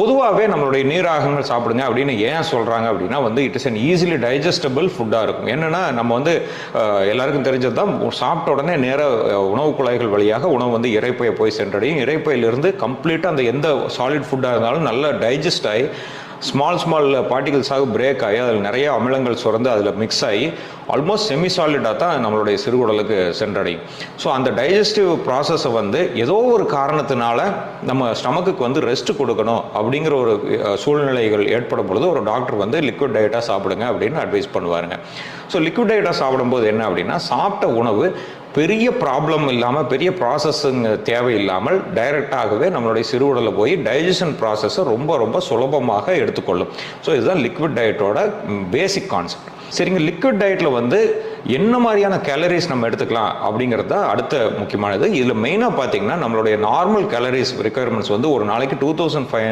பொதுவாகவே நம்மளுடைய நீராகங்கள் சாப்பிடுங்க அப்படின்னு ஏன் சொல்கிறாங்க அப்படின்னா வந்து it is an easily digestible ஃபுட்டாக இருக்கும். என்னென்னா நம்ம வந்து எல்லாருக்கும் தெரிஞ்சது தான் சாப்பிட்ட உடனே நேராக உணவு குழாய்கள் வழியாக உணவு வந்து இறைப்பையை போய் சென்றடையும். இறைப்பையிலிருந்து கம்ப்ளீட்டாக அந்த எந்த சாலிட் ஃபுட்டாக இருந்தாலும் நல்லா டைஜஸ்ட் ஆகி ஸ்மால் ஸ்மால் பார்ட்டிகல்ஸாக பிரேக் ஆகி அதில் நிறைய அமிலங்கள் சுரந்து அதில் மிக்ஸ் ஆகி ஆல்மோஸ்ட் செமி சாலிடாக தான் நம்மளுடைய சிறுகுடலுக்கு சென்றடையும். ஸோ அந்த டைஜஸ்டிவ் ப்ராசஸை வந்து ஏதோ ஒரு காரணத்தினால நம்ம ஸ்டமக்குக்கு வந்து ரெஸ்ட் கொடுக்கணும் அப்படிங்கிற ஒரு சூழ்நிலைகள் ஏற்படும் பொழுது ஒரு டாக்டர் வந்து லிக்விட் டயட்டாக சாப்பிடுங்க அப்படின்னு அட்வைஸ் பண்ணுவாருங்க. ஸோ லிக்விட் டயட்டாக சாப்பிடும்போது என்ன அப்படின்னா சாப்பிட்ட உணவு பெரிய ப்ராப்ளம் இல்லாமல் பெரிய ப்ராசஸ்ஸுங்க தேவையில்லாமல் டைரெக்டாகவே நம்மளுடைய சிறுகுடலில் போய் டைஜஷன் ப்ராசஸை ரொம்ப ரொம்ப சுலபமாக எடுத்துக்கொள்ளும். ஸோ இதுதான் லிக்விட் டயட்டோட பேசிக் கான்செப்ட் சரிங்க லிக்விட் டயட்டில் வந்து என்ன மாதிரியான கேலரிஸ் நம்ம எடுத்துக்கலாம் அப்படிங்கிறது தான் அடுத்த முக்கியமானது. இதில் மெயினாக பார்த்தீங்கன்னா நம்மளுடைய நார்மல் கேலரிஸ் ரெக்குயர்மெண்ட்ஸ் வந்து ஒரு நாளைக்கு டூ தௌசண்ட் ஃபைவ்